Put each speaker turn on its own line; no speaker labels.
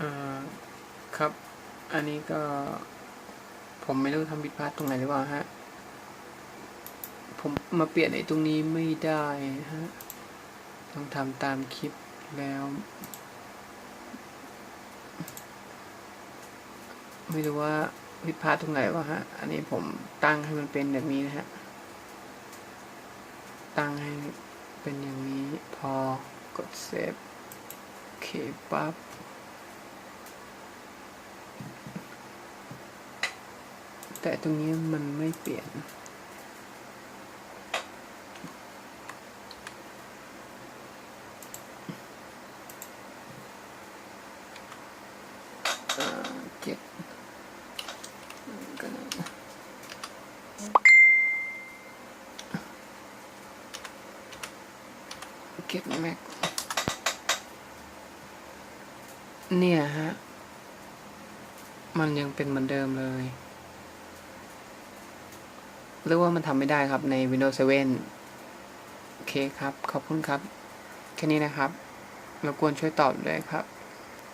อครับ อันนี้ก็ ผมไม่รู้ทำผิดพลาดตรงไหนหรือเปล่าฮะ ผมมาเปลี่ยนไอ้ตรงนี้ไม่ได้ฮะ ต้องทำตามคลิปแล้ว ไม่รู้ว่าผิดพลาดตรงไหนวะฮะ อันนี้ผมตั้งให้มันเป็นแบบนี้นะฮะ ตั้งให้เป็นอย่างนี้พอกดเซฟโอเคปั๊บ แต่ตรงนี้มันไม่เปลี่ยนเก็บก็ได้เก็บแม็กเนี่ยฮะ มันยังเป็นเหมือนเดิมเลย หรือว่ามันทำไม่ได้ครับใน Windows 7โอเคครับ ขอบคุณครับ แค่นี้นะครับรบกวนช่วยตอบด้วยครับ